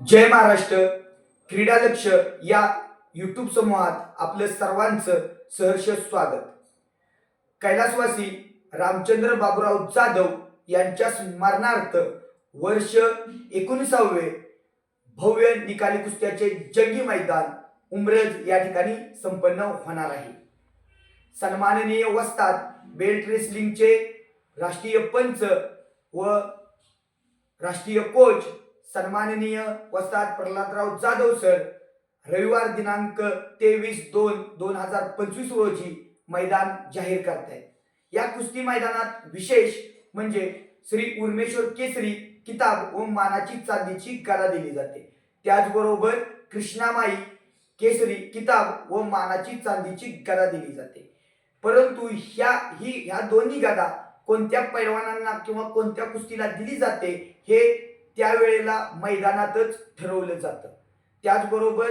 जय महाराष्ट्र. क्रीडा लक्ष या यूट्यूब समूहात आपलं सर्वांचं सहर्ष स्वागत. कैलासवासी रामचंद्र बाबूराव जाधव यांच्या स्मरणार्थ वर्ष एकोणीसावे भव्य निकाली कुस्त्याचे जंगी मैदान उमरज या ठिकाणी संपन्न होणार आहे. सन्माननीय वस्तात बेल्ट रेसलिंगचे राष्ट्रीय पंच व राष्ट्रीय कोच सन्माननीय वसाहत प्रल्हादराव जाधव सर रविवार दिनांक तेवीस दोन दोन हजार पंचवीस रोजी मैदान जाहीर करतायत या कुस्ती मैदानात विशेष म्हणजे श्री उर्मेश्वर केसरी किताब व मानाची चांदीची गदा दिली जाते. त्याचबरोबर कृष्णामाई केसरी किताब व मानाची चांदीची गदा दिली जाते. परंतु ह्या ही ह्या दोन्ही गदा कोणत्या पैलवानांना किंवा कोणत्या कुस्तीला दिली जाते हे त्यावेळेला मैदानातच ठरवलं जातं. त्याचबरोबर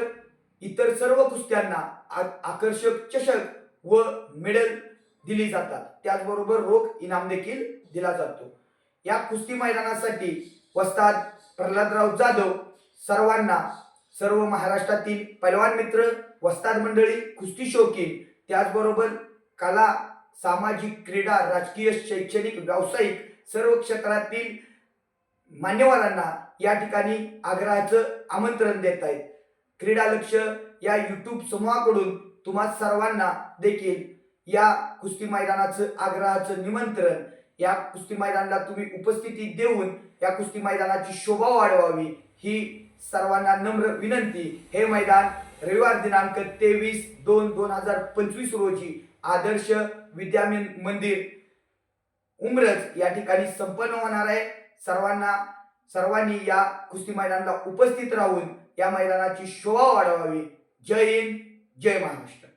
इतर सर्व कुस्त्यांना आ- आकर्षक चषक व मेडल दिली जातात. त्याचबरोबर रोख इनाम देखील दिला जातो. या कुस्ती मैदानासाठी वस्ताद प्रल्हादराव जाधव सर्वांना सर्व महाराष्ट्रातील पैलवान मित्र वस्ताद मंडळी कुस्ती शौकीन त्याचबरोबर कला सामाजिक क्रीडा राजकीय शैक्षणिक व्यावसायिक सर्व क्षेत्रातील मान्यवरांना या ठिकाणी आग्रहाचं आमंत्रण देत आहेत क्रीडा लक्ष या यूट्यूब समूहाकडून तुम्हा सर्वांना देखील या कुस्ती मैदानाचं आग्रहाचं निमंत्रण या कुस्ती मैदानाला तुम्ही उपस्थिती देऊन या कुस्ती मैदानाची शोभा वाढवावी ही सर्वांना नम्र विनंती. हे मैदान रविवार दिनांक तेवीस दोन दोन हजार पंचवीस रोजी आदर्श विद्या मंदिर उमरज या ठिकाणी संपन्न होणार आहे. सर्वांना सर्वांनी या कुस्ती मैदानाला उपस्थित राहून या मैदानाची शोभा वाढवावी. जय हिंद जय महाराष्ट्र.